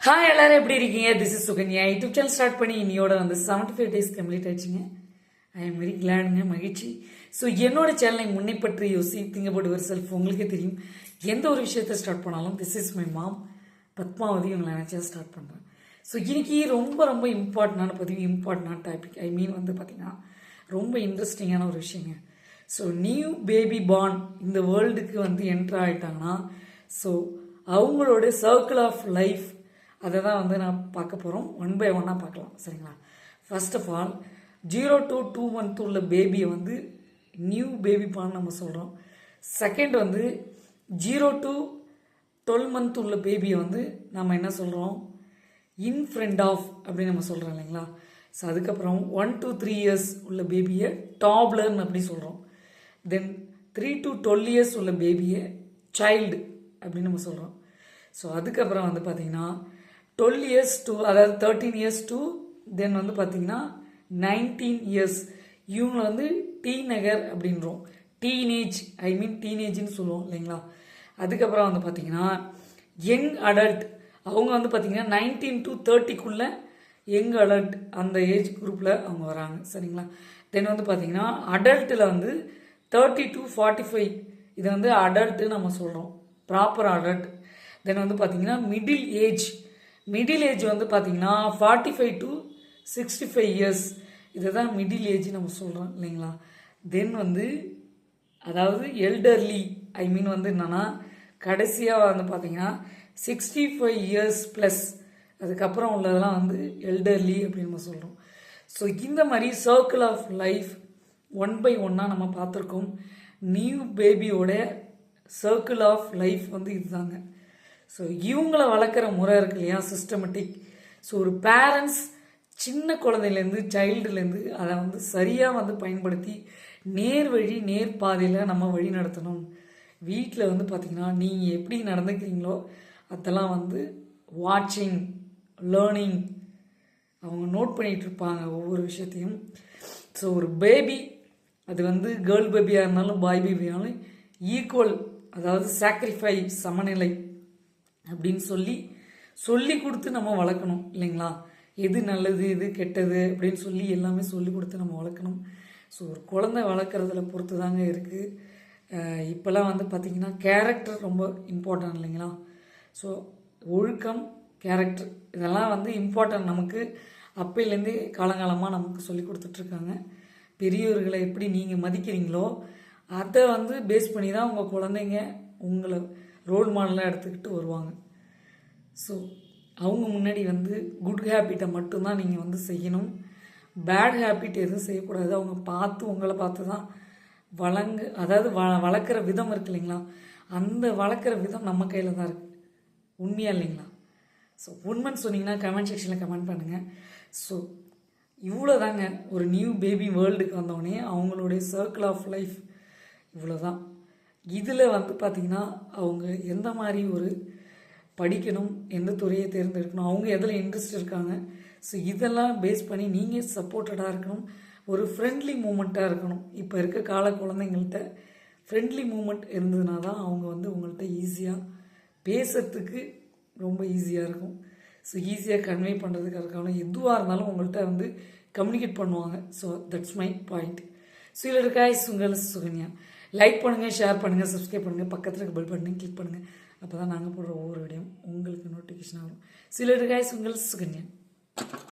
Hi எல்லாரும் எப்படி இருக்கீங்க? This is Sukanya. YouTube channel start பண்ணி இன்னையோட வந்து செவன்டி ஃபைவ் டேஸ் கம்ப்ளீட் ஆயிடுச்சுங்க ஐ எம் வெரி கிளாடுங்க மகிழ்ச்சி. ஸோ என்னோட சேனலை முன்னை பற்றி யோசி திங்க போட்டு ஒரு செல்ஃப் உங்களுக்கே தெரியும். எந்த ஒரு விஷயத்தை ஸ்டார்ட் பண்ணாலும் this is my mom Padmavathi உங்களை நினச்சா ஸ்டார்ட் பண்ணுறேன் ஸோ இன்னைக்கு ரொம்ப ரொம்ப இம்பார்ட்டண்டான பதிவு இம்பார்ட்டண்டான டாபிக் ஐ மீன் வந்து பார்த்தீங்கன்னா ரொம்ப இன்ட்ரெஸ்டிங்கான ஒரு விஷயங்க. ஸோ நியூ பேபி பார்ன் இந்த வேர்ல்டுக்கு வந்து என்ட்ரு ஆகிட்டாங்கன்னா ஸோ அவங்களோட சர்க்கிள் ஆஃப் லைஃப் அதை தான் வந்து நான் பார்க்க போகிறோம் ஒன் பை ஒன்னாக பார்க்கலாம். சரிங்களா? First of all zero to two month உள்ள பேபியை வந்து நியூ பேபி பான்னு நம்ம சொல்கிறோம் செகண்ட் வந்து ஜீரோ டு டுவெல் மந்த் உள்ள பேபியை வந்து நம்ம என்ன சொல்கிறோம் இன் ஃப்ரெண்ட் ஆஃப் அப்படின்னு நம்ம சொல்கிறோம் இல்லைங்களா? ஸோ அதுக்கப்புறம் ஒன் டு த்ரீ இயர்ஸ் உள்ள பேபியை டாப்லர்னு அப்படி சொல்கிறோம் then three to twelve years உள்ள பேபியை சைல்டு அப்படின்னு நம்ம சொல்கிறோம் ஸோ அதுக்கப்புறம் வந்து பார்த்திங்கன்னா டுவெல் இயர்ஸ் டு அதாவது தேர்ட்டீன் இயர்ஸ் டு தென் வந்து பார்த்திங்கன்னா நைன்டீன் இயர்ஸ் இவங்களை வந்து டீ நகர் அப்படின்றோம். டீனேஜ் ஐ மீன் டீனேஜ்னு சொல்லுவோம் இல்லைங்களா? அதுக்கப்புறம் வந்து பார்த்திங்கன்னா யங் அடல்ட் அவங்க வந்து பார்த்திங்கன்னா நைன்டீன் டு தேர்ட்டிக்குள்ளே யங் அடல்ட் அந்த ஏஜ் குரூப்பில் அவங்க வராங்க சரிங்களா? தென் வந்து பார்த்திங்கன்னா அடல்ட்டில் வந்து தேர்ட்டி டு ஃபார்ட்டி ஃபைவ் இதை வந்து அடல்ட்டு நம்ம சொல்கிறோம் ப்ராப்பர் அடல்ட் தென் வந்து பார்த்திங்கன்னா மிடில் ஏஜ் மிடில் ஏஜ் வந்து பார்த்திங்கன்னா forty five to sixty five years இதை தான் மிடில் ஏஜ் நம்ம சொல்கிறோம் இல்லைங்களா? தென் வந்து அதாவது எல்டர்லி ஐ மீன் வந்து என்னென்னா கடைசியாக வந்து பார்த்தீங்கன்னா சிக்ஸ்டி ஃபைவ் இயர்ஸ் ப்ளஸ் அதுக்கப்புறம் உள்ளதெல்லாம் வந்து எல்டர்லி அப்படின்னு நம்ம சொல்கிறோம் ஸோ இந்த மாதிரி circle of life one by ஒன்னாக நம்ம பார்த்துருக்கோம். நியூ பேபியோட சர்க்கிள் ஆஃப் லைஃப் வந்து இதுதாங்க. ஸோ இவங்கள வளர்க்குற முறை இருக்கு இல்லையா? சிஸ்டமேட்டிக் ஸோ ஒரு பேரண்ட்ஸ் சின்ன குழந்தையிலேருந்து சைல்டுலேருந்து அதை வந்து சரியாக வந்து பயன்படுத்தி நேர் வழி நேர் பாதையில் நம்ம வழி நடத்தணும். வீட்டில் வந்து பார்த்திங்கன்னா நீங்கள் எப்படி நடந்துக்கிறீங்களோ அதெல்லாம் வந்து வாட்சிங் லேர்னிங் அவங்க நோட் பண்ணிகிட்டு இருப்பாங்க ஒவ்வொரு விஷயத்தையும். ஸோ ஒரு பேபி அது வந்து கேர்ள் பேபியாக இருந்தாலும் பாய் பேபியாலும் ஈக்குவல் அதாவது சாக்ரிஃபை சமநிலை. அப்படின்னு சொல்லி சொல்லி கொடுத்து நம்ம வளர்க்கணும் இல்லைங்களா? எது நல்லது எது கெட்டது அப்படின்னு சொல்லி எல்லாமே சொல்லி கொடுத்து நம்ம வளர்க்கணும். ஸோ ஒரு குழந்தை வளர்க்குறதுல பொறுத்து தாங்க இருக்குது இப்போல்லாம் வந்து பார்த்திங்கன்னா கேரக்டர் ரொம்ப இம்பார்ட்டன்ட் இல்லைங்களா? ஸோ ஒழுக்கம் கேரக்டர் இதெல்லாம் வந்து இம்பார்ட்டன்ட் நமக்கு அப்பையிலேருந்தே காலங்காலமாக நமக்கு சொல்லி கொடுத்துட்ருக்காங்க. பெரியவர்களை எப்படி நீங்கள் மதிக்கிறீங்களோ அதை வந்து பேஸ் பண்ணி தான் உங்கள் குழந்தைங்க உங்களை ரோல் மாடலாக எடுத்துக்கிட்டு வருவாங்க. ஸோ அவங்க முன்னாடி வந்து குட் ஹேபிட்டை மட்டும்தான் நீங்கள் வந்து செய்யணும். பேட் ஹேபிட் எதுவும் செய்யக்கூடாது. அவங்க பார்த்து உங்களை பார்த்து தான் வளங்கு அதாவது வ வளர்க்குற விதம் இருக்கு இல்லைங்களா? அந்த வளர்க்குற விதம் நம்ம கையில் தான் இருக்குது உண்மையாக இல்லைங்களா? ஸோ உண்மைன்னு சொன்னீங்கன்னா கமெண்ட் செக்ஷனில் கமெண்ட் பண்ணுங்கள் ஸோ இவ்வளோ தாங்க ஒரு நியூ பேபி வேர்ல்டுக்கு வந்தோடனே அவங்களுடைய சர்க்கிள் ஆஃப் லைஃப் இவ்வளோ தான் இதில் வந்து பார்த்திங்கன்னா அவங்க எந்த மாதிரி ஒரு படிக்கணும் எந்த துறையை தேர்ந்தெடுக்கணும் அவங்க எதில் இன்ட்ரெஸ்ட் இருக்காங்க. ஸோ இதெல்லாம் பேஸ் பண்ணி நீங்கள் சப்போர்ட்டடாக இருக்கணும். ஒரு ஃப்ரெண்ட்லி மூமெண்ட்டாக இருக்கணும். இப்போ இருக்க கால குழந்தைங்கள்ட்ட ஃப்ரெண்ட்லி மூமெண்ட் இருந்ததுனா தான் அவங்க வந்து உங்கள்கிட்ட ஈஸியாக பேசுறதுக்கு ரொம்ப ஈஸியாக இருக்கும். ஸோ ஈஸியாக கன்வே பண்ணுறதுக்கு இருக்கான எதுவாக இருந்தாலும் உங்கள்கிட்ட வந்து கம்யூனிகேட் பண்ணுவாங்க. So that's my point so இதில் இருக்காய் சுங்கல் சுகன்யா லைக் பண்ணுங்கள் ஷேர் பண்ணுங்கள் சப்ஸ்கிரைப் பண்ணுங்கள் பக்கத்தில் இருக்க பெல் பட்டனையும் கிளிக் பண்ணுங்கள் அப்போ தான் நாங்கள் போடுற ஒவ்வொரு வீடியோ உங்களுக்கு நோட்டிஃபிகேஷன் ஆகும் சிலர் காய்ஸ் உங்கள் சுகன்யா.